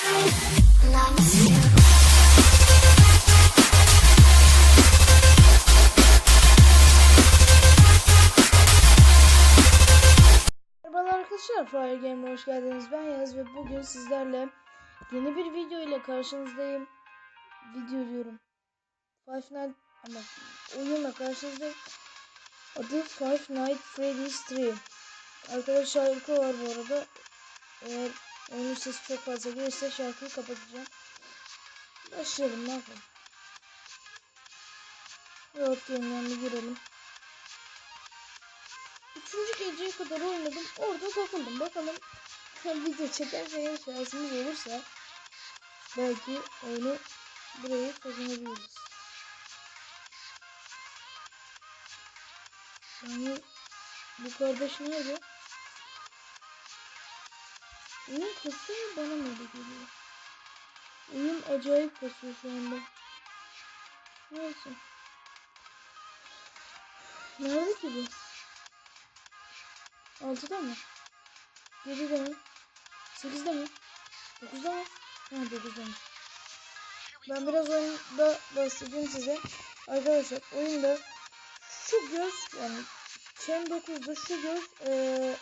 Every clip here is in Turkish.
Arkadaşlar, Fire Game'e hoş geldiniz. Ben Yaz ve bugün sizlerle yeni bir video ile karşınızdayım. Video diyorum. Five Night ama oyunla karşınızdayım. Adı Five Night Freddy's 3. Arkadaşlar şarkı var bu arada. Eğer oyunun sesi çok fazla gelirse şarkıyı kapatacağım. Başlayalım ne yapalım. Yok Game'den bir girelim. Üçüncü geceye kadar oynadım. Orada takıldım. Bakalım video çekerken şansımız olursa belki oyunu burayı kazanabiliriz. Yani bu kardeş nerede? Oyun kasıyor bana mı öyle geliyor? Oyun acayip kasıyor şu anda. Neyse. Nerede ki bu? 6'da mı? 7'de mi? 8'de mi? 9'da mı? Ha 9'da mı? Ben biraz oyunda bahsedeyim size. Arkadaşlar oyunda şu göz yani Chen 9'da şu göz eee,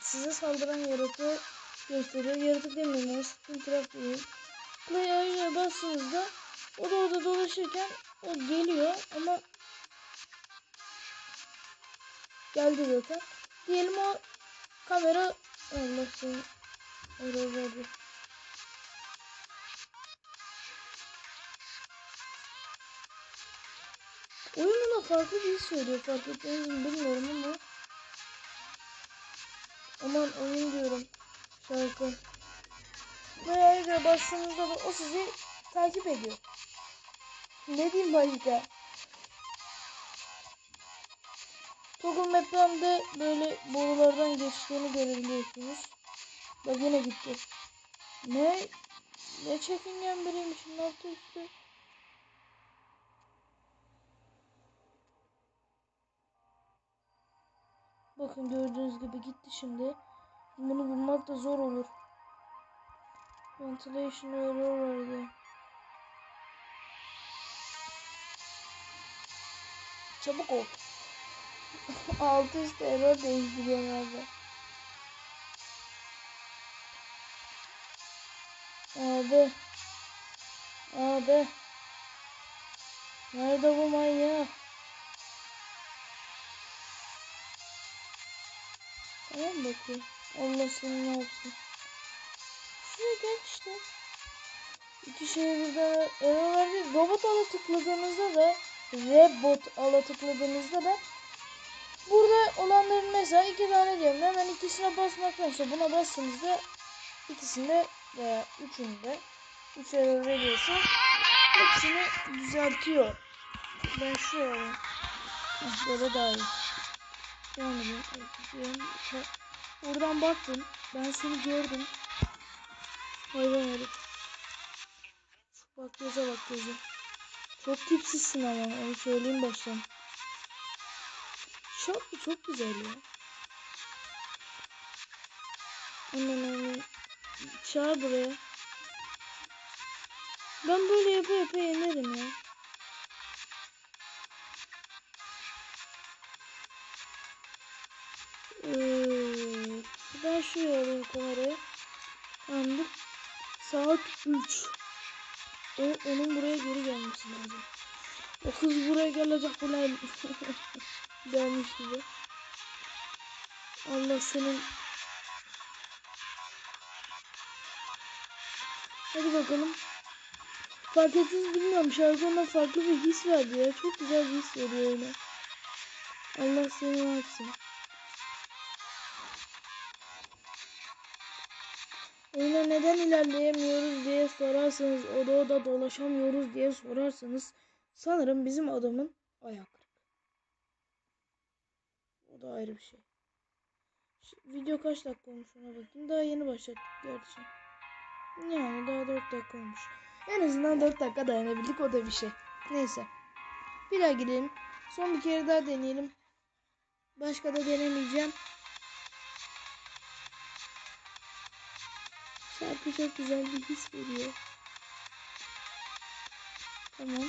size saldıran yaratığı gösteriyor. Yaratık demeyeyim o Springtrap değil. Play ayına bastığınızda o da orada dolaşırken o geliyor ama geldi zaten. Diyelim o kamera Allah seni oraya verdi. Oyun buna farklı bir söylüyor. Fark ettiğiniz mi bilmiyorum ama. Aman oyun diyorum. Şarkı. Ve ayrıca bastığınızda da o sizi takip ediyor. Ne diyeyim başka? Google Map'ten böyle borulardan geçtiğini görebiliyorsunuz. Bak yine gitti. Ne? Ne çekingen biriymiş. Ne yaptı üstü? Bakın gördüğünüz gibi gitti şimdi. Bunu bulmak da zor olur. Ventilation error vardı. Çabuk ol. Altı üstü error değiştiriyor abi. Abi. Abi. Nerede bu manyak? Tamam bakayım. Allah seni ne yapsın. Şuraya gel işte. İki şeye birden error verdi. Robot ala tıkladığınızda da Rebot ala tıkladığınızda da Burada olanların mesela iki tane diyorum. Hemen ikisine basmaktansa buna bastığınızda ikisinde veya üçünde üç error veriyorsa hepsini düzeltiyor. Ben şu alayım. Heh, Böyle daha iyi. Yani ben oradan baktım. Ben seni gördüm. Hayvan herif. Bak göze bak göze. Çok tipsizsin ama onu söyleyeyim baştan. Çok çok güzel ya. Aman aman. Çağır buraya. Ben böyle yapa yapa yenerim ya. Ee, alayım kamerayı. Tamamdır. Saat 3. O, onun buraya geri gelmesi lazım. O kız buraya gelecek ulan. Dermiş gibi. Allah senin. Hadi bakalım. Fark ettiniz bilmiyorum. Şarkı ona farklı bir his verdi ya. Çok güzel bir his veriyor öyle. Allah seni yapsın. Oyuna neden ilerleyemiyoruz diye sorarsanız, oda oda dolaşamıyoruz diye sorarsanız sanırım bizim adamın kırık. O da ayrı bir şey. Şu video kaç dakika olmuş ona bakayım. Daha yeni başlattık gerçi. Yani daha 4 dakika olmuş. En azından 4 dakika dayanabildik o da bir şey. Neyse. Bir daha gidelim. Son bir kere daha deneyelim. Başka da denemeyeceğim. Şarkı çok güzel bir his veriyor. Tamam.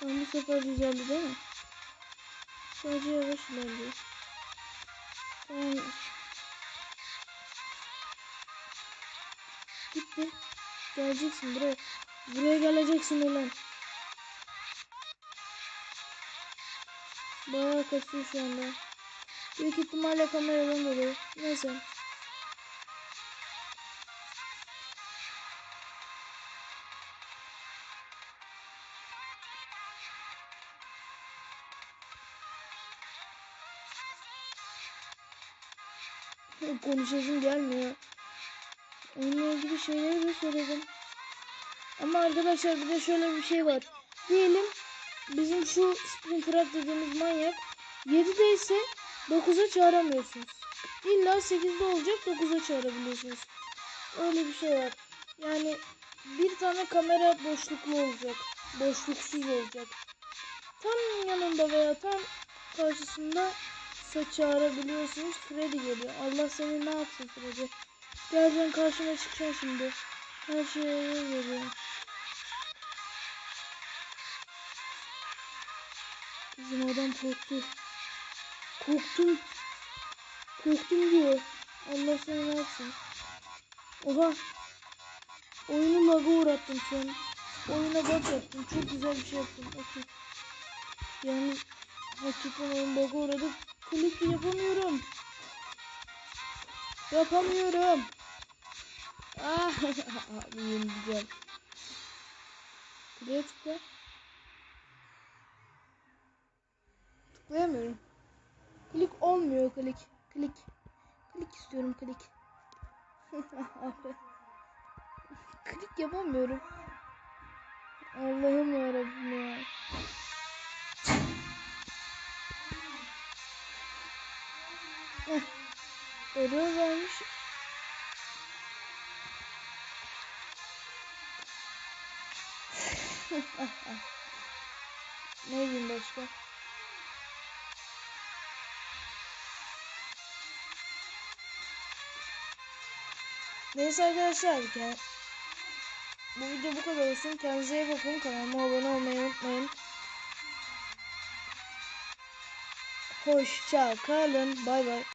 Tamam bu sefer düzeldi değil mi? Sadece yavaş ilerliyor. Tamam. Gitti. Geleceksin buraya. Buraya geleceksin ulan. Bayağı kasıyor şu anda. Büyük ihtimalle kameradan dolayı. Neyse. Konuşasım gelmiyor. Onunla ilgili şeyleri de söyledim. Ama arkadaşlar bir de şöyle bir şey var. Diyelim bizim şu Springtrap dediğimiz manyak 7'de ise 9'a çağıramıyorsunuz. İlla 8'de olacak 9'a çağırabiliyorsunuz. Öyle bir şey var. Yani bir tane kamera boşluklu olacak. Boşluksuz olacak. Tam yanında veya tam karşısında ise çağırabiliyorsunuz. Freddy geliyor. Allah seni ne yapsın Freddy. Geleceksin karşıma çıkacaksın şimdi. Her şeye geliyor. Bizim adam korktu. Korktum. Korktum diyor. Allah seni yapsın. Oha. Oyunu lag'a uğrattım şu an. Oyuna bug yaptım. Çok güzel bir şey yaptım. Okey. Yani hakikaten oyun bug'a uğradı. Klik yapamıyorum. Yapamıyorum. Ah, abi yenileceğim. Kliğe tıkla. Tıklayamıyorum. Klik olmuyor klik. Klik. Klik istiyorum klik. Klik yapamıyorum. Allah'ım yarabbim ya. Error vermiş. ne diyeyim başka? Neyse arkadaşlar. Bu video bu kadar olsun. Kendinize iyi bakın. Kanalıma abone olmayı unutmayın. Hoşça kalın. Bay bay.